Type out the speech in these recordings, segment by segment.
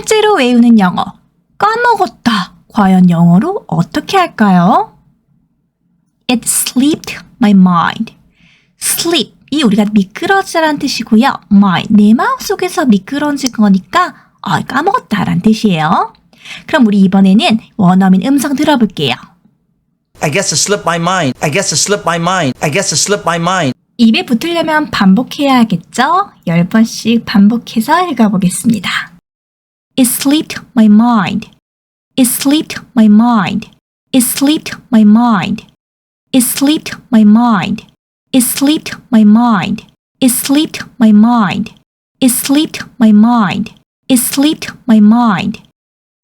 통째로 외우는 영어. 까먹었다. 과연 영어로 어떻게 할까요? It slipped my mind. sleep. 이 우리가 미끄러지라는 뜻이고요. mind. 내 마음속에서 미끄러진 거니까 아, 까먹었다라는 뜻이에요. 그럼 우리 이번에는 원어민 음성 들어볼게요. I guess it slipped my mind. I guess it slipped my mind. I guess it slipped my mind. 입에 붙으려면 반복해야겠죠? 10번씩 반복해서 읽어보겠습니다. It slipped my mind. It slipped my mind. It slipped my mind. It slipped my mind. It slipped my mind. It slipped my mind. It slipped my mind. It slipped my mind.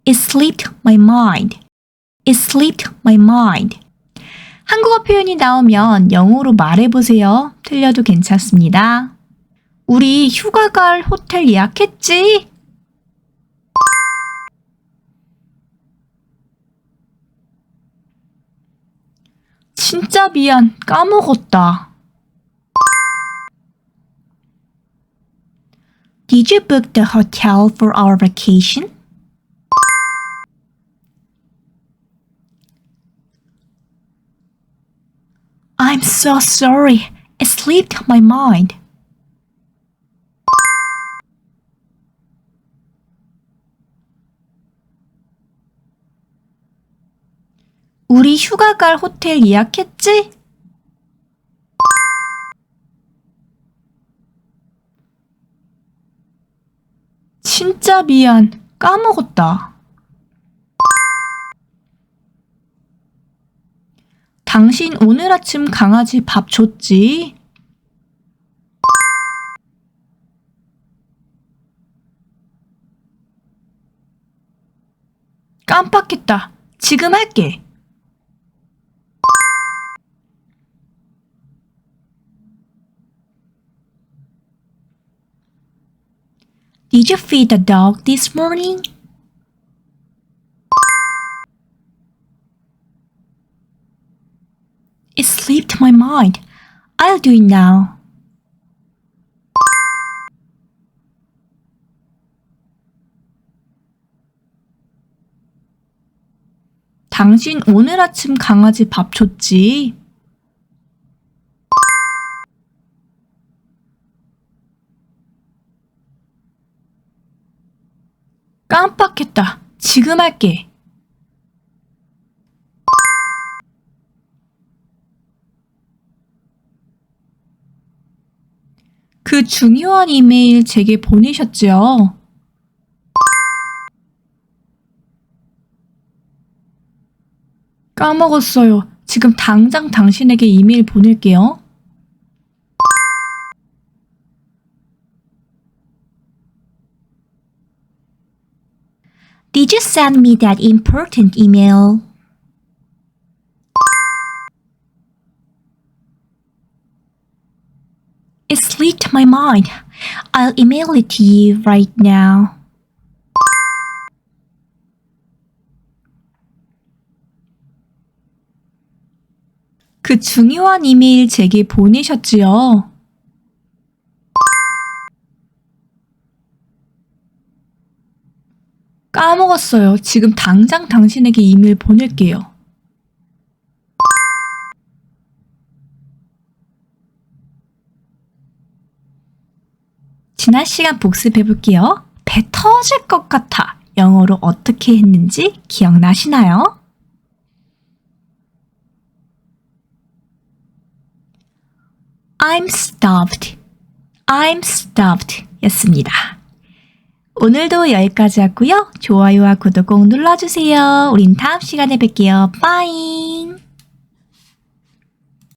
It slipped my mind. It slipped my mind. 한국어 표현이 나오면 영어로 말해보세요. 틀려도 괜찮습니다. 우리 휴가 갈 호텔 예약했지? 진짜 미안. 까먹었다. Did you book the hotel for our vacation? I'm so sorry. It slipped my mind. 우리 휴가 갈 호텔 예약했지? 진짜 미안. 까먹었다. 당신 오늘 아침 강아지 밥 줬지? 깜빡했다. 지금 할게. Did you feed the dog this morning? It slipped my mind. I'll do it now. 당신 오늘 아침 강아지 밥 줬지? 깜빡했다. 지금 할게. 그 중요한 이메일 제게 보내셨죠? 까먹었어요. 지금 당장 당신에게 이메일 보낼게요. Did you send me that important email? It slipped my mind. I'll email it to you right now. 그 중요한 이메일 제게 보내셨지요? 까먹었어요. 지금 당장 당신에게 이메일 보낼게요. 지난 시간 복습해 볼게요. 배 터질 것 같아. 영어로 어떻게 했는지 기억나시나요? I'm stuffed. I'm stuffed 였습니다. 오늘도 여기까지 하고요. 좋아요와 구독 꼭 눌러주세요. 우린 다음 시간에 뵐게요. 빠잉!